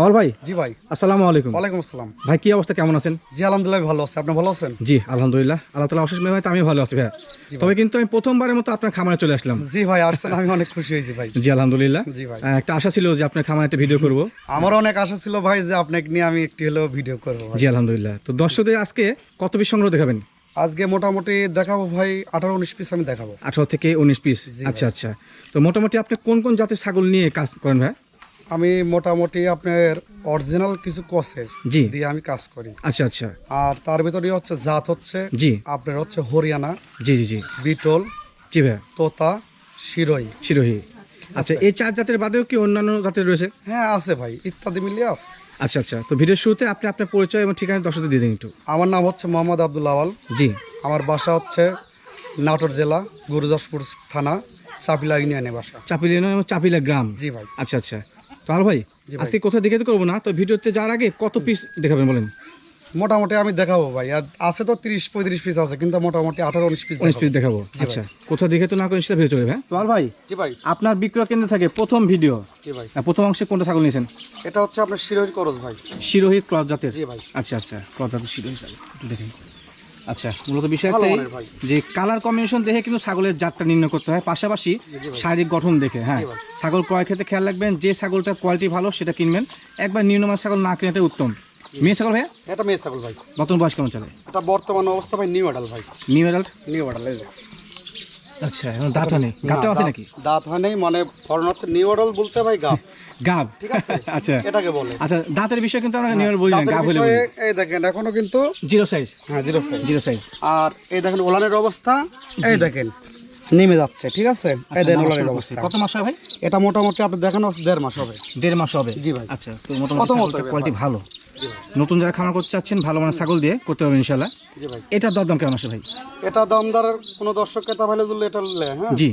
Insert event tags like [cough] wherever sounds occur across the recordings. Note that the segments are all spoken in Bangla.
আওয়াল ভাই? জি ভাই। আসসালামু আলাইকুম। ওয়ালাইকুম আসসালাম। ভাই কি অবস্থা? কেমন আছেন? জি আলহামদুলিল্লাহ ভালো আছে। আপনি ভালো আছেন? জি আলহামদুলিল্লাহ। আল্লাহ তালা অশেষ মেহমান আমি ভালো আছি ভাই। তবে কিন্তু আমি প্রথমবারের মতো আপনার খামারে চলে আসলাম। জি ভাই আসছেন আমি অনেক খুশি হয়েছি ভাই। জি আলহামদুলিল্লাহ। জি ভাই। একটা আশা ছিল যে আপনার খামারে একটা ভিডিও করব। আমার অনেক আশা ছিল ভাই যে আপনাকে নিয়ে আমি একটি হলেও ভিডিও করব জি আলহামদুলিল্লাহ। তো দর্শকদের আজকে কত পিস সংগ্রহ দেখাবেন? আজকে মোটামুটি দেখাবো ভাই আঠারো উনিশ পিস আমি দেখাবো। আঠারো থেকে উনিশ পিস আচ্ছা আচ্ছা। তো মোটামুটি আপনি কোন কোন জাতের ছাগল নিয়ে কাজ করেন ভাই আমি মোটামুটি আপনার অরিজিনাল কিছু কসের জি। দিয়ে আমি কাজ করি। আচ্ছা আচ্ছা। আর তার ভিতরে হচ্ছে জাত হচ্ছে জি। আপনার হচ্ছে হরিয়ানা জি জি জি। বিটল জি ভাই তোতা শিরোই। শিরোহী। আচ্ছা এই চার জাতের বাদেও কি অন্যান্য জাতের রয়েছে? হ্যাঁ আছে ভাই ইত্যাদি মিলিয়ে আছে। আচ্ছা আচ্ছা। তো ভিডিওর শুরুতে আপনি আপনার পরিচয় এবং ঠিকানা দর্শকদের দিয়ে দিন একটু। আমার নাম হচ্ছে মোহাম্মদ আব্দুল আওয়াল। জি। আমার বাসা হচ্ছে নাটোর জেলা গুরুদাসপুর থানা চাপিলা ইউনিয়নে বাসা। চাপিলা এবং চাপিলা গ্রাম। জি ভাই। আচ্ছা আচ্ছা। তো আর ভাই আজকে কোথাও দেখে তো করব না? তো ভিডিওতে যাওয়ার আগে কত পিস দেখাবেন বলেন? মোটামুটি আমি দেখাবো ভাই। আর আছে তো তিরিশ পঁয়ত্রিশ পিস আছে কিন্তু মোটামুটি আঠারো উনিশ পিস উনিশ পিস দেখাবো। আচ্ছা কোথাও দেখে তো না করে সেটা ভিডিও চলবে হ্যাঁ? তো আর ভাই জি ভাই। আপনার বিক্রয় কেন্দ্র থাকে প্রথম ভিডিও। জি ভাই। আহ, প্রথম অংশে কোনটা ছাগল নিয়েছেন? এটা হচ্ছে আপনার শিরোই করজ ভাই। শিরোহী ক্রস জাতের জি ভাই। আচ্ছা আচ্ছা ক্রস জাতের শিরোহী দেখেন। আচ্ছা মূলত বিষয় ভাই। যে কালার কম্বিনেশন দেখে কিন্তু ছাগলের জাতটা নির্ণয় করতে হয়। পাশাপাশি শারীরিক গঠন দেখে হ্যাঁ। ছাগল ক্রয় ক্ষেত্রে খেয়াল রাখবেন যে ছাগলটার কোয়ালিটি ভালো সেটা কিনবেন। একবার নিম্নমান ছাগল না কিনে উত্তম। মেয়ে ছাগল ভাইয়া এটা মেয়ে ছাগল ভাই। নতুন বয়স কেমন চলে? এটা বর্তমান অবস্থা ভাই নিউ অ্যাডাল ভাই। নিউ অ্যাডাল্ট নিউ অ্যাডাল এই যে। আচ্ছা এখন দাঁত নেই। আছে নাকি? দাঁত হয় নাই মানে ফরেন হচ্ছে নিউ অ্যাডাল বলতে ভাই গাব [laughs] গাব। ঠিক আছে? আচ্ছা। এটাকে বলে। আচ্ছা দাঁতের বিষয় কিন্তু আমরা বলি না গাব হলে এই দেখেন এখনও কিন্তু জিরো সাইজ। হ্যাঁ জিরো সাইজ। Zero size. আর এই দেখেন ওলানের অবস্থা এই দেখেন নেমে যাচ্ছে ঠিক আছে? এই দেখেন ওলানের অবস্থা। কত মাস ভাই? এটা মোটামুটি আপনি দেখেন দেড় মাস হবে। দেড় মাস হবে? জি ভাই। আচ্ছা তো মোটামুটি কোয়ালিটি ভালো। নতুন যারা খামার করতে চাচ্ছেন ভালো মানের ছাগল দিয়ে করতে হবে ইনশাল্লাহ জি ভাই। এটার দরদাম কেমন আছে ভাই? এটা দামদার কোনো দর্শক ক্রেতা ভাইলে দিলে এটা হ্যাঁ? জি।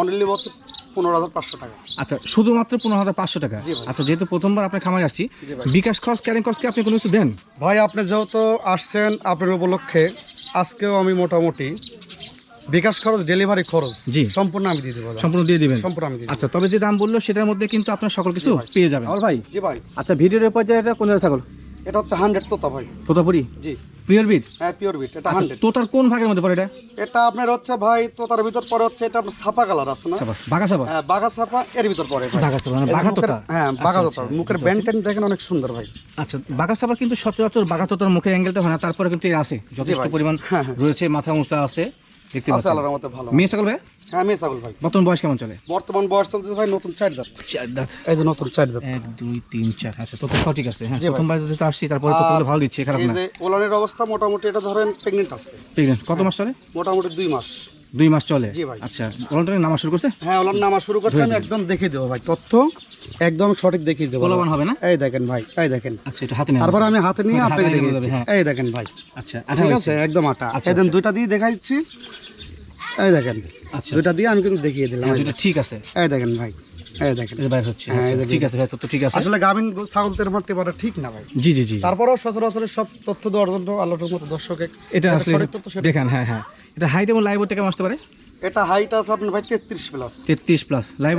অনলি বছর পনেরো হাজার পাঁচশো টাকা। আচ্ছা শুধুমাত্র পনেরো হাজার পাঁচশো টাকা? আচ্ছা যেহেতু প্রথমবার আপনার খামারে আসছি বিকাশ খরচ ক্যারিং খরচ কি আপনি কোনো কিছু দেন? ভাই আপনি যেহেতু আসছেন আপনার উপলক্ষে আজকেও আমি মোটামুটি বিকাশ খরচ ডেলিভারি খরচ জি। সম্পূর্ণ আমি দিয়ে দেবো সম্পূর্ণ দিয়ে দিবেন? সম্পূর্ণ আমি আচ্ছা তবে যে দাম বলল সেটার মধ্যে কিন্তু আপনার সকল কিছু পেয়ে যাবেন। আর ভাই জি ভাই। আচ্ছা ভিডিওর উপর যে এটা কোন ছাগল? এটা হচ্ছে হান্ড্রেড তোতা ভাই। তোতাপুরি? জি। পিওর বিট হ্যাঁ পিওর বিট এটা আচ্ছা, হান্ড্রেড তোতার কোন ভাগের মধ্যে পড়ে এটা? এটা আপনার হচ্ছে ভাই তোতার ভিতর পরে হচ্ছে এটা আপনার ছাপা কালার আছে না? বাঘা সাবা হ্যাঁ বাঘা ছাপা এর ভিতর ভাই। বাঘা সাবা মানে বাঘা তোতা? হ্যাঁ বাঘা আচ্ছা, তোতা। আচ্ছা, মুখের বুঝতে ব্যান্ড দেখেন অনেক সুন্দর ভাই। আচ্ছা বাঘা সাবার কিন্তু সচরাচর বাঘা তোতার মুখের অ্যাঙ্গেলটা হয় না তারপরে কিন্তু এর আছে যথেষ্ট পরিমাণ হ্যাঁ, হ্যাঁ। রয়েছে মাথা উঁচা আছে। দেখতে পাচ্ছেন। আল্লাহর মতে ভালো মেয়ে ছাগল ভাই? হ্যাঁ মেয়ে ছাগল ভাই। বর্তমান বয়স কেমন চলে? বর্তমান বয়স চলতেছে ভাই নতুন চার দাঁত। চার দাঁত। এই যে নতুন চার দাঁত। এক দুই তিন চার। আছে তো তো সঠিক আছে। হ্যাঁ। প্রথমবার যদি তো আসছি তারপরে তো আর ভালো দিচ্ছে খারাপ এই যে ওলানের অবস্থা মোটামুটি এটা ধরেন আছে। কত মাস চলে? মোটামুটি দুই মাস। দুই মাস চলে? জি ভাই। আচ্ছা অলরেডি নামা শুরু করছে? হ্যাঁ ওলান নামা শুরু করছে আমি একদম দেখে দেবো ভাই। তথ্য একদম সঠিক দেখিয়ে দেবো। কোলাবান হবে না? এই দেখেন ভাই এই দেখেন। আচ্ছা এটা হাতে নিয়ে তারপর আমি হাতে নিয়ে আপনাকে দেখে দেখিয়ে বোঝাবে, হ্যাঁ। এই দেখেন ভাই। আচ্ছা ঠিক আচ্ছা আছে একদম আটা আচ্ছা, দেন দুইটা দিয়ে দেখাচ্ছি। এই দেখেন। আচ্ছা। দুইটা দিয়ে আমি কিন্তু দেখিয়ে দিলাম। হ্যাঁ, ঠিক আছে। এই দেখেন ভাই। এই দেখেন। বাইর হচ্ছে হ্যাঁ, আচ্ছা, ঠিক আছে ভাই তো তো ঠিক আছে। আসলে গাভিন ছাগল তের মারতে পারা ঠিক না ভাই। জি জি জি তারপরেও সচরাচরের সব তথ্য দেওয়ার জন্য আল্লাহর মতো দর্শকে এটা তথ্য দেখান হ্যাঁ হ্যাঁ। এটা হাইট এবং লাইভ কেমন আসতে পারে? এটা হাইট আছে আপনার ভাই তেত্রিশ প্লাস তেত্রিশ প্লাস লাইভ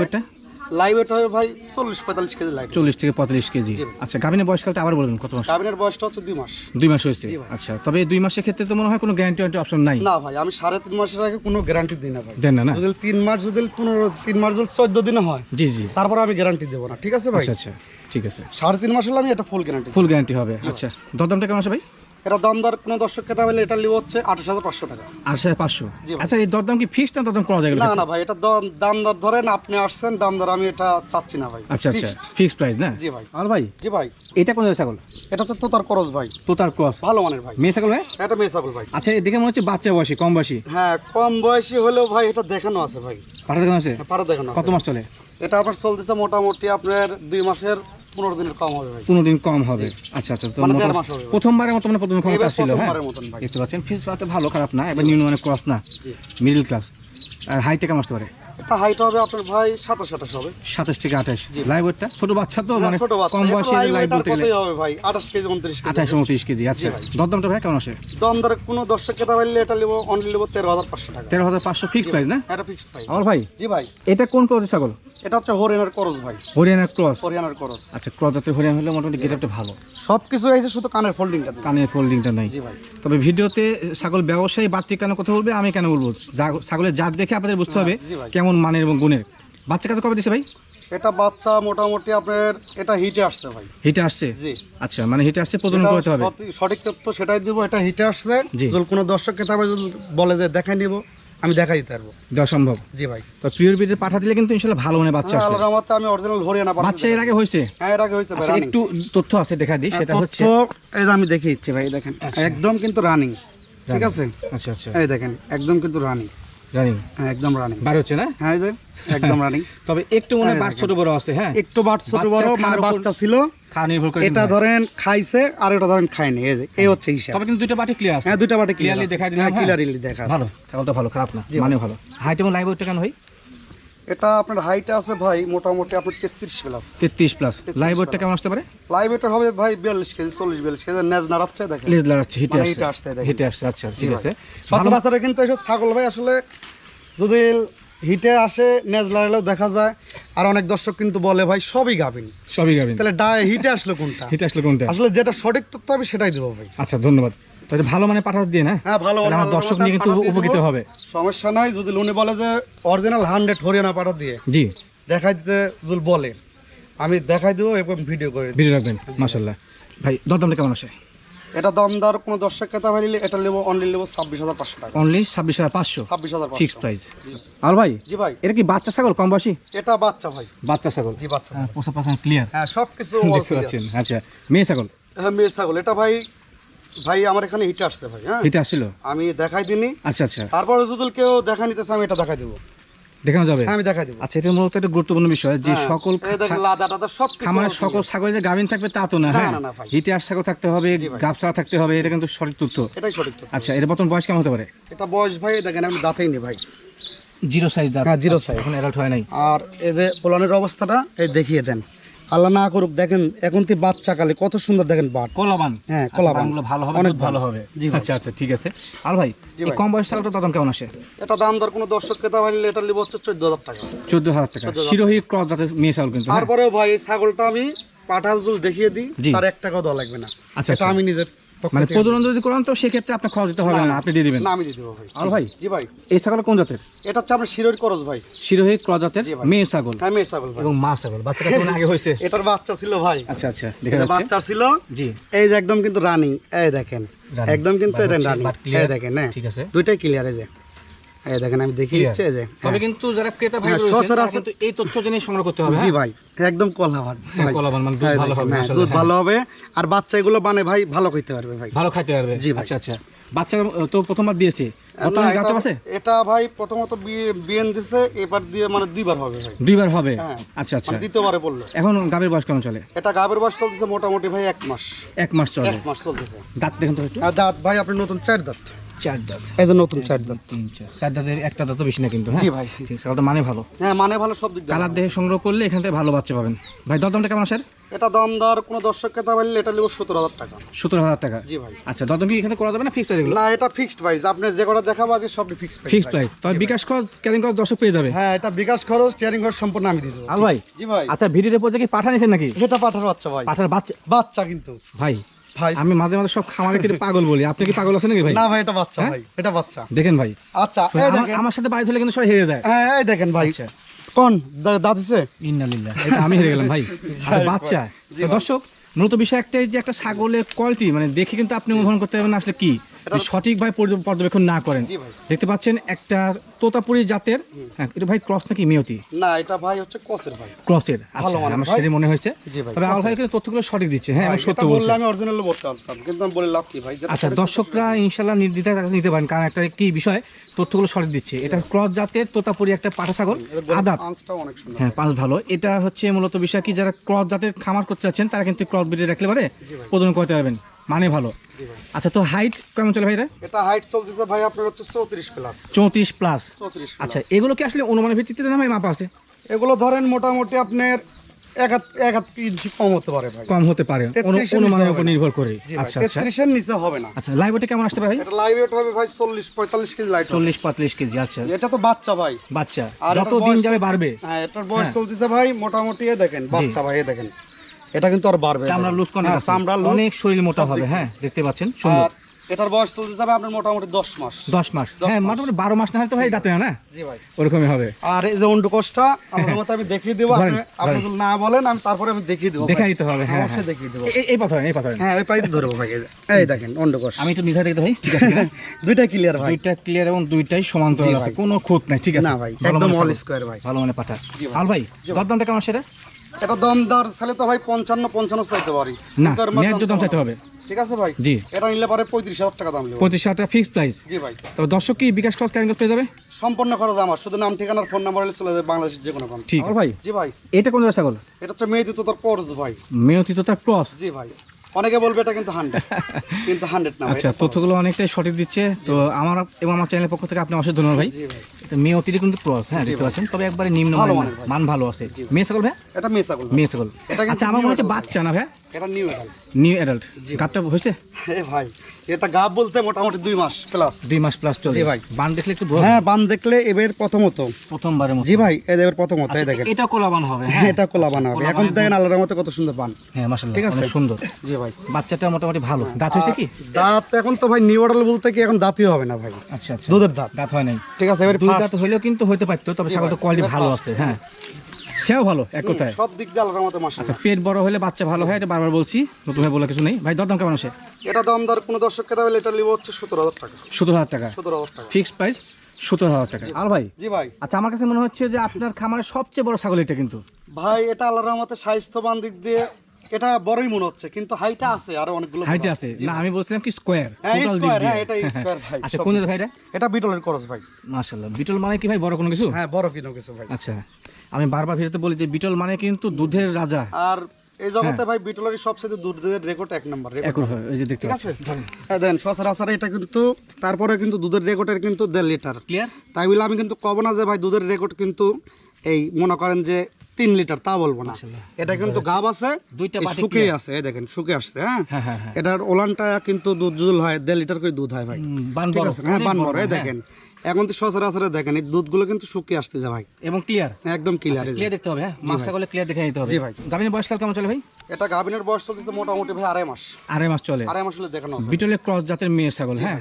লাইভ ওয়েট হবে ভাই চল্লিশ পঁয়তাল্লিশ কেজি লাইভ চল্লিশ থেকে পঁয়তাল্লিশ কেজি। আচ্ছা গাভিনের বয়সকালটা আবার বলবেন কত মাস? গাভিনের বয়সটা হচ্ছে দুই মাস। দুই মাস হয়েছে। আচ্ছা তবে এই দুই মাসের ক্ষেত্রে তো মনে হয় কোনো গ্যারান্টি ওয়ারেন্টি অপশন নাই। না ভাই আমি সাড়ে তিন মাসের আগে কোনো গ্যারান্টি দিই না ভাই। দেন না না? যদি তিন মাস যদি পনেরো তিন মাস যদি চোদ্দ দিনে হয় জি জি। তারপর আমি গ্যারান্টি দেবো না। ঠিক আছে ভাই? আচ্ছা আচ্ছা। ঠিক আছে। সাড়ে তিন মাস হলে আমি এটা ফুল গ্যারান্টি ফুল গ্যারান্টি হবে। আচ্ছা দরদামটা কেমন আছে ভাই? এটা দামদার কোনো দর্শক খেতে হলে এটা লিও হচ্ছে আঠাশ হাজার পাঁচশো টাকা। আট হাজার পাঁচশো। আচ্ছা এই দরদাম কি ফিক্সড না দরদাম করা যায় না না ভাই এটা দাম দর ধরেন আপনি আসছেন দাম দর আমি এটা চাচ্ছি না ভাই। আচ্ছা আচ্ছা। ফিক্সড প্রাইস না? জি ভাই। আর ভাই জি ভাই। এটা কোন ছাগল? এটা হচ্ছে তোতার খরচ ভাই। তোতার ক্রস। ভালো মানের ভাই। মেয়ে ছাগল ভাই এটা মেয়ে ছাগল ভাই। আচ্ছা দেখে মনে হচ্ছে বাচ্চা বয়সী কম বয়সী। হ্যাঁ কম বয়সী হলেও ভাই এটা দেখানো আছে ভাই। পাঠা দেখানো আছে? হ্যাঁ, পারে দেখানো কত মাস চলে? এটা আপনার চলতেছে মোটামুটি আপনার দুই মাসের পনেরো দিনের কম হবে ভাই। পনেরো দিন কম হবে। আচ্ছা আচ্ছা তো মানে। প্রথমবারের মতো মানে প্রথম ক্ষমতা ছিল হ্যাঁ? দেখতে পাচ্ছেন ফিস ভালো খারাপ না এবার নিম্ন মানে ক্রস না। Middle class. আর হাইটে কেমন আসতে পারে। এটা হাইট হবে আপনার ভাই সাতাশ আঠাশ হবে। সাতাশ থেকে। লাইভ ওয়েটটা ছোট বাচ্চা তো মানে কম বয়সে লাইভ বলতে গেলে। কতই হবে ভাই? আঠাশ কেজি উনত্রিশ কেজি। আচ্ছা। ভাই। দরদামটা ভাই কেমন দম কোনো দর্শক কেতা পারলে এটা নেব অনলি টাকা। ফিক্স প্রাইস না? এটা ফিক্সড প্রাইস আমার ভাই? জি ভাই। এটা কোন প্রজাতির ছাগল? এটা হচ্ছে হরিয়ানার করস ভাই। হরিয়ানার ক্রস? হরিয়ানার করস। আচ্ছা ক্রস জাতের হরিয়ানা হলে মোটামুটি গেটআপটা ভালো। সব কিছু আছে শুধু কানের ফোল্ডিংটা কানের ফোল্ডিংটা নাই। জি ভাই। তবে ভিডিওতে ছাগল ব্যবসায়ী বাড়তি কেন কথা বলবে আমি কেন বলব? ছাগলের জাত দেখে আপনাদের বুঝতে হবে ভাই। কেমন মানের এবং গুণের? বাচ্চা কাছে কবে দিছে ভাই? এটা বাচ্চা মোটামুটি আপনার এটা হিটে আসছে ভাই। হিটে আসছে? জি। আচ্ছা মানে হিটে আসছে প্রজনন করতে হবে। সঠিক তথ্য সেটাই দিব এটা হিটে আসছে। যদি কোনো দর্শক কেতাবে যদি বলে যে দেখাই নিব আমি দেখাই দিতে পারব। দেওয়া সম্ভব? জি ভাই। তো পিওর বিডের পাঠা দিলে কিন্তু ইনশাল্লাহ ভালো মানে বাচ্চা হ্যাঁ, আসবে। আল্লাহর রহমতে আমি অরিজিনাল হরিয়ানা পাঠা বাচ্চা এর আগে হয়েছে? হ্যাঁ এর আগে হয়েছে ভাই আচ্ছা একটু তথ্য আছে দেখা দিই সেটা তথ্য, হচ্ছে এই যে আমি দেখে দিচ্ছি ভাই দেখেন। আচ্ছা। একদম কিন্তু রানিং ঠিক আছে? আচ্ছা আচ্ছা। এই দেখেন একদম কিন্তু রানিং জানি হ্যাঁ একদম রানিং বার হচ্ছে না? হ্যাঁ যে একদম [laughs] রানিং তবে একটু মনে হয় হ্যাঁ, বাট ছোট বড় আছে হ্যাঁ? একটু বাট ছোট বড় মানে বাচ্চা ছিল। খাওয়া নির্ভর করে এটা ধরেন খাইছে আর এটা ধরেন খায়নি এই যে এই হচ্ছে হিসাব। তবে কিন্তু দুটো বাটি ক্লিয়ার আছে। হ্যাঁ দুটো বাটি ক্লিয়ারলি দেখা দিলাম, হ্যাঁ। ক্লিয়ারলি দেখা আছে। ভালো ছাগলটা ভালো খারাপ না। মানে ভালো। হাইট এবং লাইভ ওয়েটটা কেন ভাই? এটা আপনার হাইট আছে ভাই মোটামুটি আপনার তেত্রিশ প্লাস তেত্রিশ প্লাস 33 লাইভ ওয়েটটা কেমন আসতে পারে? লাইভ হবে ভাই বিয়াল্লিশ কেজি চল্লিশ বিয়াল্লিশ কেজি। নেজ নাড়াচ্ছে দেখেন। লেজ হিটে মানে আসছে। হিটে আসছে, দেখেন। হিটে আসছে আচ্ছা ঠিক আছে। সচরাচর কিন্তু এসব ছাগল ভাই আসলে যদি হিটে আসে নেজ লাগালেও দেখা যায়। আর অনেক দর্শক কিন্তু বলে ভাই সবই গাবিন সবই গাবেন তাহলে ডায় হিটে আসলো কোনটা? হিটে আসলে কোনটা? আসলে যেটা সঠিক তথ্য হবে সেটাই দেবো ভাই। আচ্ছা ধন্যবাদ। তাহলে ভালো মানে পাঠাতে দিয়ে না? হ্যাঁ ভালো তাহলে আমার দর্শক নিয়ে কিন্তু উপকৃত হবে। সমস্যা নাই যদি লোনে বলে যে অরিজিনাল হান্ড্রেড হরিয়ানা পাঠা দিয়ে জি। দেখাই দিতে যদি বলে আমি দেখাই দেবো এবং ভিডিও করে। ভিডিও রাখবেন মাশাল্লাহ ভাই দরদামটা কেমন আসে? এটা দমদার কোনো দর্শক কেতা ভাই নিলে এটা নেব অনলি নেব ছাব্বিশ হাজার পাঁচশো টাকা। অনলি ছাব্বিশ হাজার পাঁচশো? ছাব্বিশ হাজার ফিক্সড পাঁচশো প্রাইস আর ভাই জি ভাই। এটা কি বাচ্চা ছাগল কম বয়সী? এটা বাচ্চা ভাই। বাচ্চা ছাগল। জি বাচ্চা। পোষা পাচ্ছেন ক্লিয়ার হ্যাঁ সব কিছু দেখতে পাচ্ছেন আচ্ছা। মেয়ে ছাগল? হ্যাঁ মেয়ের ছাগল। এটা ভাই ভাই আমার এখানে হিটে আসছে ভাই হ্যাঁ? হিটে আসছিল? আমি দেখাই দিনি আচ্ছা আচ্ছা। তারপরে যদি কেউ দেখা নিতেছে আমি এটা দেখাই দেবো। দেখানো যাবে? হ্যাঁ আমি দেখাই দেবো। আচ্ছা এটা মূলত একটা গুরুত্বপূর্ণ বিষয় যে হ্যাঁ, সকল খামারের সকল ছাগল যে গাভিন থাকবে তা তো না হ্যাঁ। হিটে আস ছাগল থাকতে হবে গাছ ছাড়া থাকতে হবে এটা কিন্তু সঠিক তথ্য। এটাই সঠিক। আচ্ছা এর বর্তমান বয়স কেমন হতে পারে? এটা বয়স ভাই দেখেন আমি দাঁতেই নি ভাই। জিরো সাইজ দাঁত। হ্যাঁ, zero আচ্ছা, এখন অ্যাডাল্ট হয় নাই। আর এই যে পোলানের অবস্থাটা এই দেখিয়ে দেন। আল্লাহ না করুক দেখেন এখন তো বাচ্চা কালে কত সুন্দর দেখেন বাট। কলাবান। হ্যাঁ, কলাবান। গুলো ভালো হবে অনেক ভালো হবে। জি আচ্ছা আচ্ছা ঠিক আছে। আর ভাই এই কম বয়স ছাগলটা দাম কেমন আসে? এটা দাম দর কোনো দর্শক কেতা ভাই এটা লিব হচ্ছে চোদ্দ হাজার টাকা। চোদ্দ হাজার টাকা। 14,000 শিরোহী ক্রস জাতের মেয়ে ছাগল কিন্তু তারপরে তারপরেও ভাই এই ছাগলটা আমি পাঠাজুল দেখিয়ে দিই। তার এক টাকাও দেওয়া লাগবে না। আচ্ছা, এটা আচ্ছা। আমি নিজের মানে প্রজনন যদি করান তো সেক্ষেত্রে আপনার খরচ দিতে হবে না আপনি দিয়ে দিবেন। না আমি দিয়ে দেবো ভাই। আর ভাই? জি ভাই। এই ছাগল কোন জাতের? এটা হচ্ছে আপনার শিরোহির করজ ভাই। শিরোহী ক্রস জাতের মেয়ে ছাগল। হ্যাঁ মেয়ে ছাগল এবং মা ছাগল। বাচ্চাটা কোন আগে হয়েছে? [laughs] এটার বাচ্চা ছিল ভাই। আচ্ছা আচ্ছা দেখা এটা যাচ্ছে। বাচ্চা ছিল। জি। এই যে একদম কিন্তু রানিং এই দেখেন। একদম কিন্তু এই দেখেন রানিং এই দেখেন হ্যাঁ। ঠিক আছে। দুইটাই ক্লিয়ার এই যে। এই দেখেন আমি দেখিয়ে দিচ্ছি এই যে তবে হ্যাঁ। কিন্তু যারা ক্রেতা ভাই হ্যাঁ, রয়েছেন, কিন্তু এই তথ্য জেনে সংগ্রহ করতে হবে জি হ্যাঁ? ভাই একদম কলাবান। কলাবান মানে দুধ ভালো হবে, দুধ। ভালো হবে আর বাচ্চা এগুলো মানে ভাই ভালো খাইতে পারবে ভাই। ভালো খাইতে পারবে। জি আচ্ছা আচ্ছা। বাচ্চা তো প্রথমবার দিয়েছে। এটা- আছে? এটা ভাই প্রথমত বিয়েন দিছে এবার দিয়ে মানে দুইবার হবে ভাই। দুইবার হবে। আচ্ছা আচ্ছা। মানে দ্বিতীয়বারে পড়ল এখন গাবের বয়স কেমন চলে? এটা গাবের বয়স চলতেছে মোটামুটি ভাই এক মাস। এক মাস চলে। এক মাস চলতেছে। দাঁত দেখেন তো দাঁত ভাই আপনি নতুন চার দাঁত। চার দাঁত। নতুন চার দাঁত। তিন চার। চার দাঁতের একটা দাঁত বেশি না কিন্তু হ্যাঁ? জি ভাই। ঠিক আছে মানে ভালো। হ্যাঁ মানে ভালো সব দিক কালার ভালো। সংগ্রহ করলে এখান থেকে ভালো বাচ্চা পাবেন। ভাই দরদামটা কেমন স্যার এটা দাম দর কোনো দর্শক কেতা পারলে এটা নেব সতেরো হাজার টাকা। সতেরো হাজার টাকা? জি ভাই। আচ্ছা দরদাম কি এখানে করা যাবে না ফিক্স এগুলো? না এটা ফিক্সড প্রাইস আপনি যে কটা দেখাবো আজকে সবটি ফিক্সড ফিক্স প্রাইস তবে বিকাশ খরচ ক্যারিং খরচ দর্শক পেয়ে যাবে। হ্যাঁ এটা বিকাশ খরচ স্টিয়ারিং খরচ সম্পূর্ণ আমি দিয়ে দেবো। আল ভাই জি ভাই। আচ্ছা ভিডিওর পর কি পাঠা নিয়েছেন নাকি? এটা পাঠার বাচ্চা ভাই। পাঠার বাচ্চা বাচ্চা কিন্তু। ভাই ভাই। আমি মাঝে মাঝে সব খামারে কিন্তু পাগল বলি। আপনি কি পাগল আছেন নাকি ভাই? না ভাই এটা বাচ্চা হ্যাঁ? ভাই এটা বাচ্চা। দেখেন ভাই। আচ্ছা এই আমার- দেখেন। আমার সাথে বাড়ি চলে কিন্তু সবাই হেরে যায়। হ্যাঁ এই দেখেন ভাই। আচ্ছা। কোন? দা- দাঁত আছে? ইন্নালিল্লাহ এটা আমি হেরে গেলাম ভাই। আচ্ছা বাচ্চা। দর্শক মূলত বিষয় একটাই যে একটা ছাগলের কোয়ালিটি মানে দেখে কিন্তু আপনি অনুভব করতে পারবেন আসলে কি? সঠিকভাবে পর্য- পর্যবেক্ষণ না করেন দেখতে পাচ্ছেন একটা তোতাপুরি জাতের হ্যাঁ এটা ভাই ক্রস নাকি মেয়তি? না এটা ভাই হচ্ছে কসের ভাই। ক্রসের আচ্ছা ভালো আমার। সেটাই মনে হয়েছে। জি ভাই তবে আল ভাই তথ্যগুলো সঠিক দিচ্ছে হ্যাঁ এবং সত্য এটা আমি অরিজিনাল বলতে পারতাম কিন্তু আমি বলে লাভ কি ভাই? আচ্ছা দর্শকরা ইনশাল্লাহ নির্দ্বিধায় নিতে পারেন কারণ একটা কি বিষয় তথ্যগুলো সঠিক দিচ্ছে। এটা ক্রস জাতের তোতাপুরি একটা পাঠা ছাগল আদাত অনেক সুন্দর। হ্যাঁ পাঁচ ভালো। এটা হচ্ছে মূলত বিষয় কি যারা ক্রস জাতের খামার করতে চাচ্ছেন তারা কিন্তু ক্রস বিটে রাখলে পারে প্রদান করতে পারবেন। মানে ভালো। আচ্ছা তো হাইট কেমন চলে ভাই এটা? হাইট চলতেছে ভাই আপনার হচ্ছে চৌত্রিশ প্লাস চৌত্রিশ প্লাস আচ্ছা এগুলো কি আসলে অনুমানের ভিত্তিতে না ভাই মাপা আছে? এগুলো ধরেন মোটামুটি আপনার কম হতে পারে ভাই। কম হতে পারে। অনুমানের উপর নির্ভর করে। আচ্ছা আচ্ছা। নিচে হবে না। আচ্ছা লাইভটা কেমন আসতে ভাই? এটা লাইভ হবে ভাই চল্লিশ পঁয়তাল্লিশ কেজি লাইট চল্লিশ পঁয়ত্রিশ কেজি আচ্ছা। এটা তো বাচ্চা ভাই। বাচ্চা। যত দিন যাবে বাড়বে। হ্যাঁ এটার বয়স হ্যাঁ। চলতেছে ভাই মোটামুটি দেখেন বাচ্চা ভাই দেখেন। এটা কিন্তু আর বাড়বে চামড়া লুজ কনে হ্যাঁ, চামড়া অনেক শরীর মোটা হবে হ্যাঁ দেখতে পাচ্ছেন সুন্দর। এটার বয়স চলতে যাবে আপনার মোটামুটি দশ মাস। দশ মাস। হ্যাঁ মোটামুটি বারো মাস না হলে তো ভাই দাঁতে না? জি ভাই। ওরকমই হবে। আর এই যে অন্ডকোষটা আমার মতো আমি দেখিয়ে দেবো আপনি যদি না বলেন আমি তারপরে আমি দেখিয়ে দেবো দেখা দিতে হবে হ্যাঁ অবশ্যই হ্যাঁ। দেখিয়ে দেবো। এই- পাথর এই পাথর হ্যাঁ ওই পাইপ ধরবো ভাই এই দেখেন অন্ডকোষ আমি তো নিজে দেখতে ভাই ঠিক আছে? [laughs] দুইটা ক্লিয়ার ভাই। দুইটা ক্লিয়ার এবং দুইটাই সমান্তরাল আছে কোনো খুঁত নাই ঠিক আছে? না ভাই একদম অল। স্কোয়ার ভাই। ভালো মানে পাঠা। আর ভাই। দরদামটা কেমন সেটা এটা দমদার দর ছেলে তো ভাই পঞ্চান্ন পঞ্চান্ন চাইতে পারি। না ন্যায্য দাম চাইতে হবে। ঠিক আছে ভাই? জি। এটা নিলে পরে পঁয়ত্রিশ হাজার টাকা দাম পঁয়ত্রিশ হাজার টাকা প্রাইস জি ভাই। তবে দর্শক কি বিকাশ ক্রস ক্যারিং করতে যাবে? সম্পূর্ণ খরচ আমার। শুধু নাম ঠিকানার ফোন নাম্বার হলে চলে যাবে বাংলাদেশের যে কোনো ঠিক ভাই? জি ভাই। এটা কোন ছাগল? এটা হচ্ছে কোর্স ভাই। ক্রস? জি ভাই। অনেকে বলবে এটা কিন্তু হান্ড্রেড কিন্তু হান্ড্রেড না আচ্ছা তথ্যগুলো অনেকটাই সঠিক দিচ্ছে। তো আমার এবং আমার চ্যানেলের পক্ষ থেকে আপনি অসংখ্য ধন্যবাদ ভাই। মেয়ে অতিথি কিন্তু ক্রস হ্যাঁ দেখতে পাচ্ছেন। তবে একবারে নিম্ন মান ভালো আছে। মেয়ে সকল ভাই? এটা মেয়ে সকল মেয়ে সকল আচ্ছা আমার মনে হচ্ছে বাচ্চা না ভাই? এটা নিউ এডাল নিউ অ্যাডাল্ট কাপটা হয়েছে? এ ভাই। এটা গাব বলতে মোটামুটি দুই মাস প্লাস দুই মাস প্লাস চলে। জি ভাই। বান দেখলে একটু হ্যাঁ বান দেখলে এবার প্রথমত। প্রথমবারের মতো। জি ভাই এবার প্রথমত এই দেখেন। এটা কোলাবান হবে হ্যাঁ হ্যাঁ। এটা কোলা বানাবে কোলা এখন। দেখেন আল্লাহর মতো কত সুন্দর পান হ্যাঁ মাশাআল্লাহ ঠিক আছে। সুন্দর। জি ভাই। বাচ্চাটা মোটামুটি ভালো। দাঁত হয়েছে কি? দাঁত এখন তো ভাই নিউ অর্ডার বলতে কি এখন দাঁতই হবে না ভাই। আচ্ছা আচ্ছা। দুধের দাঁত। দাঁত হয় নাই। ঠিক আছে এবার first- দাঁত হলেও কিন্তু হতে পারতো তবে জি কোয়ালিটি ভালো আছে হ্যাঁ। সেও ভালো এক কথায়। সব দিক দিয়ে আল্লাহর আচ্ছা পেট বড় হলে বাচ্চা ভালো হয় এটা বারবার বলছি নতুন ভাবে বলে কিছু নেই। ভাই দরদাম কেমন আছে? এটা দাম দর কোনো দর্শককে দেবে এটা হচ্ছে সতেরো হাজার টাকা। সতেরো হাজার টাকা। সতেরো হাজার টাকা। ফিক্সড প্রাইস সতেরো হাজার টাকা। আর ভাই? জি ভাই। আচ্ছা আমার কাছে মনে হচ্ছে যে আপনার খামারের সবচেয়ে বড় ছাগল এটা কিন্তু। ভাই এটা আল্লাহর রহমতে স্বাস্থ্যবান দিক দিয়ে এটা বড়ই মনে হচ্ছে কিন্তু হাইটা আছে আরও অনেকগুলো হাইটে আছে। না আমি বলছিলাম কি স্কোয়ার হ্যাঁ, টোটাল দিক দিয়ে। হ্যাঁ, এটা square ভাই, আচ্ছা কোন জায়গা ভাই এটা এটা বিটলের খরচ ভাই। মাশাআল্লাহ। বিটল মানে কি ভাই বড় কোনো কিছু? হ্যাঁ বড় কিনো কিছু ভাই। আচ্ছা। আমি বারবার ভিডিওতে বলি যে বিটল মানে কিন্তু দুধের রাজা। আর এই জগতে ভাই বিটলের সবচেয়ে দুধের রেকর্ড এক নম্বর এই যে দেখতে ঠিক পাচ্ছি। আছে? হ্যাঁ দেন সচরাচর এটা কিন্তু তারপরে কিন্তু দুধের রেকর্ডের কিন্তু দেড় লিটার ক্লিয়ার তাই বলে আমি কিন্তু কব না যে ভাই দুধের রেকর্ড কিন্তু এই মনে করেন যে তিন লিটার তা বলব না। এটা কিন্তু গাব আছে দুইটা শুকিয়ে আছে এই দেখেন শুকিয়ে আসছে হ্যাঁ? হ্যাঁ হ্যাঁ হ্যাঁ। এটার ওলানটা কিন্তু দুধ জুল হয় দেড় লিটার করে দুধ হয় ভাই। বান ঠিক বড় আছে? হ্যাঁ বান বড়, হ্যাঁ। দেখেন। এখন তো সচরাচরে দেখেন এই দুধগুলো কিন্তু শুকিয়ে আসতে যায় ভাই। এবং ক্লিয়ার একদম ক্লিয়ার ক্লিয়ার দেখতে হবে হ্যাঁ? মাছটা করলে ক্লিয়ার দেখে নিতে হবে। জি ভাই। গাভিনের বয়সকাল কেমন চলে ভাই? এটা গাভিনের বয়স চলতেছে মোটামুটি ভাই আড়াই মাস। আড়াই মাস চলে। আড়াই মাস হলে দেখানো আছে। বিটলের ক্রস জাতের মেয়ের ছাগল হ্যাঁ?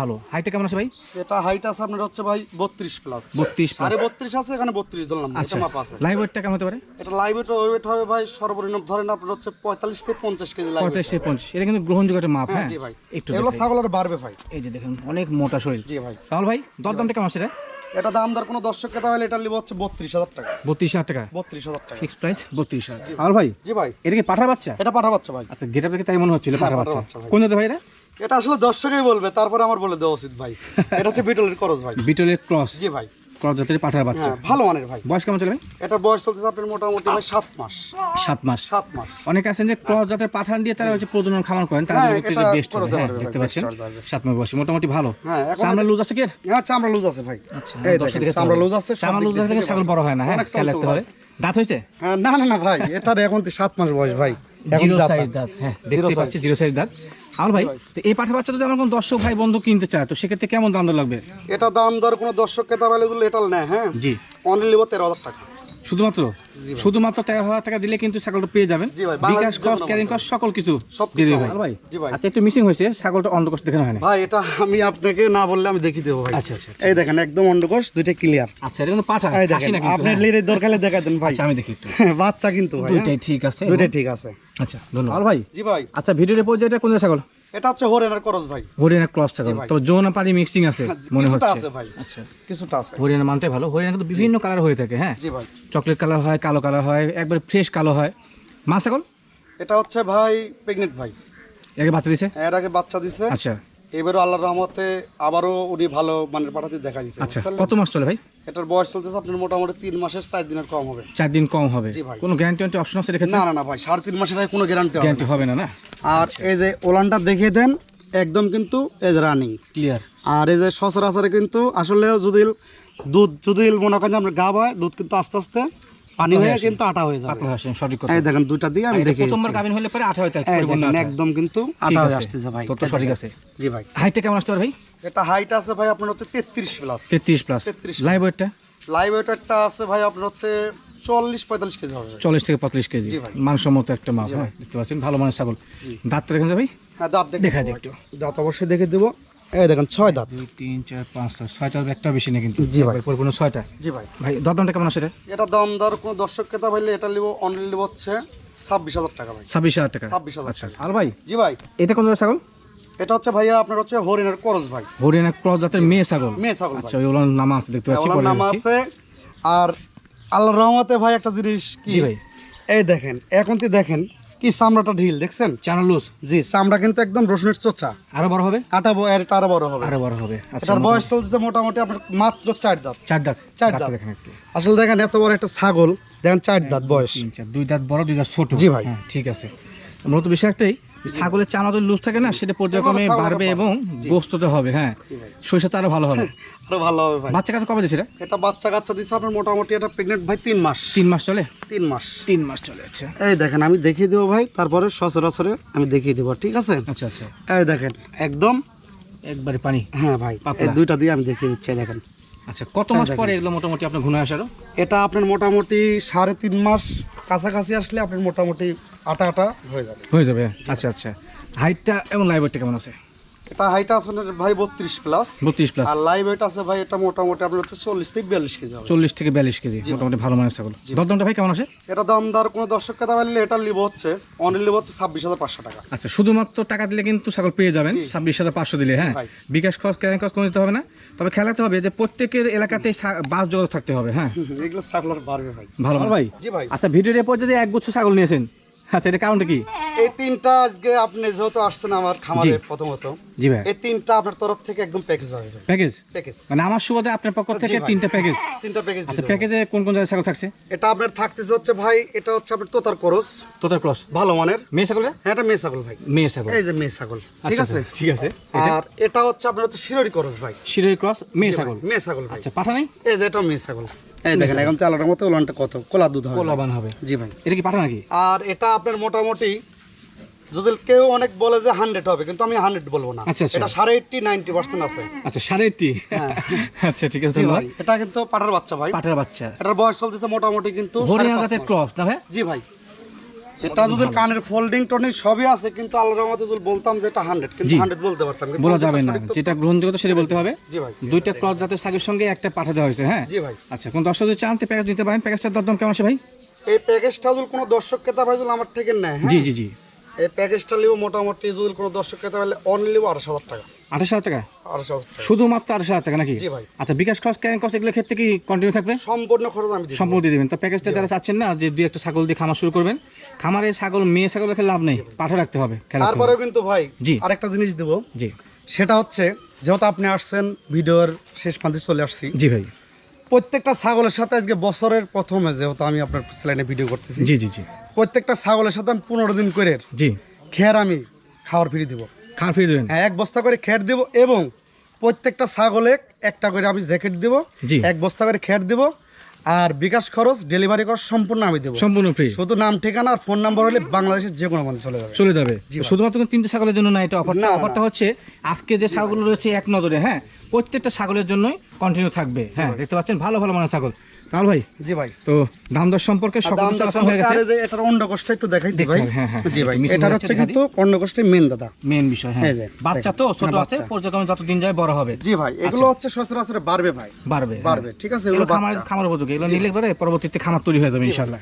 ভালো। হাইটে কেমন আছে ভাই? এটা হাইট আছে আপনার হচ্ছে ভাই বত্রিশ প্লাস বত্রিশ প্লাস আরে বত্রিশ আছে এখানে বত্রিশ ধরলাম এটা আচ্ছা। মাপ আছে। লাইভ ওয়েটটা কেমন হতে পারে? এটা লাইভ ওয়েট ওয়েট হবে ভাই সর্বনিম্ন ধরেন আপনার হচ্ছে পঁয়তাল্লিশ থেকে পঞ্চাশ কেজি লাইভ থেকে পঞ্চাশ। এটা কিন্তু গ্রহণযোগ্য একটা মাপ হ্যাঁ হ্যাঁ? জি ভাই। একটু এগুলো দেখাই। ছাগল আর বাড়বে ভাই। এই যে দেখেন অনেক মোটা শরীর। জি ভাই। তাহলে ভাই দরদামটা কেমন আছে এটা এটা দাম দর কোনো দর্শক কেতা হলে এটা নিব হচ্ছে বত্রিশ হাজার টাকা। বত্রিশ হাজার টাকা? বত্রিশ হাজার টাকা। ফিক্স প্রাইস বত্রিশ হাজার। আর ভাই জি ভাই। এটা কি পাঠা বাচ্চা? এটা পাঠা বাচ্চা ভাই। আচ্ছা গেটা দেখে তাই মনে হচ্ছিল পাঠা পাঠার বাচ্চা। কোন জাতের ভাই এটা? এটা আসলে দর্শকই বলবে তারপরে আমার বলে দেওয়া উচিত ভাই। [laughs] এটা হচ্ছে বিটলের ক্রস ভাই। বিটলের ক্রস জি ভাই। ক্রস পাঠার বাচ্চা। হ্যাঁ ভালো মানের ভাই। বয়স কেমন চলে ভাই? এটার বয়স চলতেছে আপনার মোটামুটি ভাই সাত মাস। সাত মাস। সাত মাস। অনেকে আছেন যে ক্রস জাতের পাঠান দিয়ে তারা হচ্ছে প্রজনন খামার করেন তাদের হ্যাঁ, এটা বেস্ট হবে। হ্যাঁ দেখতে পাচ্ছেন। সাত মাস বয়সী মোটামুটি ভালো। হ্যাঁ চামড়া লুজ আছে কি হ্যাঁ চামড়া লুজ আছে ভাই। আচ্ছা এই দেখেন, চামড়া লুজ আছে, চামড়া লুজ থেকে ছাগল বড় হয় না হ্যাঁ খেয়াল রাখতে হবে। দাঁত হয়েছে? হ্যাঁ না না না ভাই এটার এখন তো সাত মাস বয়স ভাই। এখন দাঁত হ্যাঁ দেখতে পাচ্ছি জিরো সাইজ দাঁত। আর ভাই তো এই পাঠা বাচ্চা যদি আমার কোনো দর্শক ভাই বন্ধু কিনতে চায় তো সেক্ষেত্রে কেমন দাম দর লাগবে? এটা দাম দর কোনো দর্শক কেতা বলে এটা নেয় হ্যাঁ? জি। অনলি তেরো হাজার টাকা। শুধুমাত্র? শুধুমাত্র তেরো হাজার টাকা দিলে কিন্তু ছাগলটা পেয়ে যাবেন। বিকাশ কস্ট ক্যারিং কস্ট সকল কিছু সব দিয়ে ভাই। আচ্ছা একটু মিসিং হয়েছে ছাগলটা অন্ধকোষ দেখানো হয় না ভাই এটা আমি আপনাকে না বললে আমি দেখিয়ে দেবো ভাই। আচ্ছা, আচ্ছা, এই দেখেন একদম অন্ডকোষ দুইটা ক্লিয়ার আচ্ছা এটা কিন্তু পাঠা দেখেন না আপনার হ্যাঁ। লিরের দরকারে দেখা দেন ভাই। আচ্ছা আমি দেখি একটু। [laughs] বাচ্চা কিন্তু ভাই দুইটাই হ্যাঁ? ঠিক আছে দুইটাই ঠিক আছে। আচ্ছা ধন্যবাদ। ভাই? জি ভাই। আচ্ছা ভিডিওর পর যেটা কোন ছাগল এটা হচ্ছে হরিয়ানার ক্রস ভাই। হরিয়ানার ক্রস ছাগল তো যৌনা পানি মিক্সিং আছে মনে কিছুটা হচ্ছে। আছে ভাই আচ্ছা। কিছুটা আছে। হরিয়ানা মানতে ভালো। হরিয়ানা কিন্তু বিভিন্ন কালার হয়ে থাকে হ্যাঁ। জি ভাই। চকলেট কালার হয় কালো কালার হয় একবার ফ্রেশ কালো হয়। মাছ ছাগল? এটা হচ্ছে ভাই প্রেগনেন্ট ভাই। আগে বাচ্চা দিছে? এর আগে বাচ্চা দিছে। আচ্ছা। এবারও আল্লাহর রহমতে আবারও উনি ভালো মানের পাঠাতে দেখা দিচ্ছে আচ্ছা কত মাস চলে ভাই? এটার বয়স চলতেছে আপনার মোটামুটি তিন মাসের চার দিনের কম হবে। চার দিন কম হবে। কোনো গ্যারান্টি ওয়ারেন্টি অপশন আছে না রেখেছে না না ভাই সাড়ে তিন মাসের আগে কোনো গ্যারান্টি হবে গ্যারান্টি না। হবে না না? আর এই যে ওলানটা দেখিয়ে দেন একদম কিন্তু এই যে রানিং ক্লিয়ার আর এই যে সচরাচরে কিন্তু আসলে যদি দুধ যদি মনে করেন যে আপনার গা হয় দুধ কিন্তু আস্তে আস্তে পানি হয়ে হয়ে কিন্তু আটা হয়ে যাবে। সঠিক কথা। এই দেখেন দুইটা দিয়ে আমি আর প্রথমবার গাভিন হলে পরে আঠা হইতে এই পরিপূর্ণ দেখেন আঠা। একদম কিন্তু আটা হয়ে আসতেছে ভাই। তো সঠিক আছে। জি ভাই। হাইটটা কেমন আসতে পারে ভাই? এটা হাইট আছে ভাই আপনার হচ্ছে তেত্রিশ প্লাস তেত্রিশ প্লাস 33 লাইভ ওয়েটটা লাইভ ওয়েটারটা আছে ভাই আপনার হচ্ছে চল্লিশ পঁয়তাল্লিশ কেজি হবে। চল্লিশ থেকে পঁয়ত্রিশ কেজি। মানসম্মত একটা মাপ হ্যাঁ দেখতে পাচ্ছেন ভালো মানের ছাগল। দাঁতটা দেখেন যে ভাই? হ্যাঁ দাঁত দেখা যায় একটু। দাঁত অবশ্যই দেখে দেবো। এই দেখেন ছয় দাঁত। দুই তিন চার পাঁচ ছয় ছয়টা একটা বেশি না কিন্তু। জি ভাই। পরিপূর্ণ ছয়টা। জি ভাই। ভাই দরদামটা কেমন আছে এটা? দাম দর কোনো দর্শক ক্রেতা ভাইলে এটা নিব অনলি নিব হচ্ছে ছাব্বিশ হাজার টাকা ভাই। ছাব্বিশ হাজার টাকা। 26,000 আচ্ছা আর ভাই? জি ভাই। এটা কোন ছাগল? এটা হচ্ছে ভাইয়া আপনার হচ্ছে হরিণের করজ ভাই। হরিয়ানা ক্রস জাতের মেয়ে ছাগল? মেয়ে ছাগল আচ্ছা ওগুলোর নাম আছে দেখতে পাচ্ছি ওনার পরে নাম আছে। আর আল্লাহর রহমতে ভাই একটা জিনিস কি? ভাই। এই দেখেন এখন তুই দেখেন কি চামড়াটা ঢিল দেখছেন? চানা লুজ। জি চামড়া কিন্তু একদম রসুনের চোচা। আরও বড় হবে? আটা আর এটা আরও বড় হবে। আরও বড় হবে। আচ্ছা এটার বয়স চলছে মোটামুটি আপনার মাত্র চার দাঁত। চার দাঁত। চার দাঁত। দেখেন একটু। আসলে দেখেন এত বড় একটা ছাগল দেখেন চার দাঁত বয়স। দুই দাঁত বড় দুই দাঁত ছোট। জি ভাই। হ্যাঁ, ঠিক আছে। মূলত বিষয় একটাই ছাগলের চানা যদি লুজ থাকে না সেটা পর্যায়ক্রমে বাড়বে এবং গোস্ততে হবে হ্যাঁ। জি ভাই সরিষা তো আরও ভালো হবে। [laughs] আরও ভালো হবে ভাই। বাচ্চা কাছে কবে দিয়েছে এটা? বাচ্চা কাচ্চা দিচ্ছে আপনার মোটামুটি এটা প্রেগনেন্ট ভাই তিন মাস। তিন মাস চলে? তিন মাস। তিন মাস চলে আচ্ছা। এই দেখেন আমি দেখিয়ে দেবো ভাই তারপরে সচরাচরে আমি দেখিয়ে দেবো ঠিক আছে? আচ্ছা আচ্ছা। এই দেখেন একদম একবারে পানি। হ্যাঁ ভাই। এই দুইটা দিয়ে আমি দেখিয়ে দিচ্ছি দেখেন। আচ্ছা কত মাস পরে এগুলো মোটামুটি আপনার ঘুরে আসারও এটা আপনার মোটামুটি সাড়ে তিন মাস কাছাকাছি আসলে আপনার মোটামুটি আটা আটা হয়ে যাবে। হয়ে যাবে আচ্ছা আচ্ছা। হাইটটা এবং লাইবারটা কেমন আছে? এটা হাইট আছে ভাই বত্রিশ প্লাস বত্রিশ প্লাস আর লাইভ ওয়েট আছে ভাই এটা মোটামুটি আপনার হচ্ছে চল্লিশ থেকে বিয়াল্লিশ কেজি হবে। চল্লিশ থেকে বিয়াল্লিশ কেজি। মোটামুটি ভালো মানের ছাগল। দরদামটা ভাই কেমন আছে এটা দামদার কোনো দর্শক কথা বললে এটা লিব হচ্ছে অনলি লিব হচ্ছে ছাব্বিশ হাজার পাঁচশো টাকা। আচ্ছা শুধুমাত্র টাকা দিলে কিন্তু ছাগল পেয়ে যাবেন ছাব্বিশ হাজার পাঁচশো দিলে হ্যাঁ? বিকাশ খরচ ক্যারিং খরচ কোনো দিতে হবে না। তবে খেলাতে হবে যে প্রত্যেকের এলাকাতে বাস যোগাযোগ থাকতে হবে হ্যাঁ? এগুলো ছাগল আর বাড়বে ভাই। ভালো ভাই জি ভাই। আচ্ছা ভিডিওর এরপর যদি এক গুচ্ছ ছাগল নিয়েছেন আচ্ছা এটা কারণটা কি? এই তিনটা আজকে আপনি যেহেতু আসছেন আমার খামারে প্রথমত জি ভাই। এই তিনটা আপনার তরফ থেকে একদম প্যাকেজ হবে প্যাকেজ প্যাকেজ মানে আমার সুবাদে আপনার পক্ষ থেকে তিনটা প্যাকেজ তিনটা প্যাকেজ আচ্ছা প্যাকেজে কোন কোন জায়গায় ছাগল থাকছে? এটা আপনার থাকতেছে হচ্ছে ভাই এটা হচ্ছে আপনার তোতার করস তোতার ক্রস? ভালো মানের। মেয়ে ছাগল হ্যাঁ এটা মেয়ে ছাগল ভাই। মেয়ে ছাগল। এই যে মেয়ে ছাগল। ঠিক আচ্ছা, আছে? আচ্ছা, ঠিক আছে। আর এটা হচ্ছে আপনার হচ্ছে শিরোরি করস ভাই। শিরের ক্রস মেয়ে ছাগল। মেয়ে ছাগল ভাই। আচ্ছা পাঠা নেই? এই যে এটা মেয়ে ছাগল। এই দেখেন এখন চালাটার মতো ওলানটা কত? কোলা দুধ হবে। কোলাবান হবে। জি ভাই। এটা কি পাঠা নাকি? আর এটা আপনার মোটামুটি যদি কেউ অনেক বলে যে হান্ড্রেড হবে কিন্তু আমি হান্ড্রেড বলব না। আচ্ছা, আচ্ছা। এটা সাড়ে এইটটি নাইনটি পার্সেন্ট আছে। আচ্ছা সাড়ে এইটটি [laughs] আচ্ছা ঠিক আছে এটা কিন্তু পাটার বাচ্চা ভাই। পাঠার বাচ্চা। এটার বয়স চলতেছে মোটামুটি কিন্তু। ক্রস না ভাই? জি ভাই। এটা যদি কানের ফোল্ডিং টনিং সবই আছে কিন্তু আল্লাহর রহমতে যদি বলতাম যে এটা হান্ড্রেড কিন্তু জি। হান্ড্রেড বলতে পারতাম কিন্তু বলা যাবে না। যেটা গ্রহণযোগ্য সেটা বলতে হবে। জি ভাই। দুইটা ক্রস জাতের ছাগের সঙ্গে একটা পাঠা দেওয়া হয়েছে হ্যাঁ? জি ভাই। আচ্ছা কোন দর্শক যদি চান প্যাকেজ নিতে পারেন। প্যাকেজটার কেমন আছে ভাই? এই প্যাকেজটা যদি কোনো দর্শক ক্রেতা ভাই যদি আমার থেকে নেয় হ্যাঁ? জি জি জি। এই প্যাকেজটা নিব মোটামুটি যদি কোনো দর্শক ক্রেতা পাইলে অনলি নিব আড়াইশো হাজার টাকা। আঠাশ হাজার টাকা? শুধুমাত্র আঠাশ হাজার টাকা নাকি? আচ্ছা বিকাশ খরচ ক্যারিং খরচ এগুলোর ক্ষেত্রে কি কন্টিনিউ থাকবে? সম্পূর্ণ খরচ আমি দিই সম্পূর্ণ দিয়ে দেবেন। তো প্যাকেজটা যারা চাচ্ছেন না যে দুই একটা ছাগল দিয়ে খামার শুরু করবেন খামারে ছাগল মেয়ে ছাগল রেখে লাভ নেই পাঠা রাখতে হবে। তারপরেও কিন্তু ভাই জি। আরেকটা জিনিস দেব। জি। সেটা হচ্ছে যেহেতু আপনি আসছেন ভিডিওর শেষ প্রান্তে চলে আসছি। জি ভাই। প্রত্যেকটা ছাগলের সাথে আজকে বছরের প্রথমে যেহেতু আমি আপনার স্লাইনে ভিডিও করতেছি জি জি জি। প্রত্যেকটা ছাগলের সাথে আমি পনেরো দিন করে জি। খের আমি খাওয়ার ফিরে দিব। খাওয়ার ফিরে দেবেন হ্যাঁ এক বস্তা করে খের দিব এবং প্রত্যেকটা ছাগলে একটা করে আমি জ্যাকেট দিব। জি। এক বস্তা করে খের দিব আর বিকাশ খরচ ডেলিভারি খরচ সম্পূর্ণ আমি দেবো। সম্পূর্ণ ফ্রি শুধু নাম ঠিকানা আর ফোন নাম্বার হলে বাংলাদেশের যে কোনো মানুষ চলে যাবে। চলে যাবে। শুধুমাত্র তিনটে ছাগলের জন্য না এটা অফারটা অফারটা হচ্ছে আজকে যে ছাগল রয়েছে এক নজরে হ্যাঁ প্রত্যেকটা ছাগলের জন্যই কন্টিনিউ থাকবে। হ্যাঁ দেখতে পাচ্ছেন ভালো ভালো মানের ছাগল। কাল ভাই? জি ভাই। তো দাম দর সম্পর্কে আলোচনা হয়ে গেছে। আরে যে এটার একটু দেখাই দিই ভাই। হ্যাঁ, হ্যাঁ। জি ভাই এটা হচ্ছে কিন্তু মেন দাদা। মেন বিষয় হ্যাঁ। বাচ্চা তো ছোট হ্যাঁ, আছে পর্যন্ত যত দিন যায় বড় হবে। জি ভাই এগুলো হচ্ছে সচরাচর বাড়বে ভাই। বাড়বে হ্যাঁ। বাড়বে ঠিক আছে এগুলো খামার খামার উপযোগী এগুলো নিলে পরে পরবর্তীতে খামার তৈরি হয়ে যাবে ইনশাল্লাহ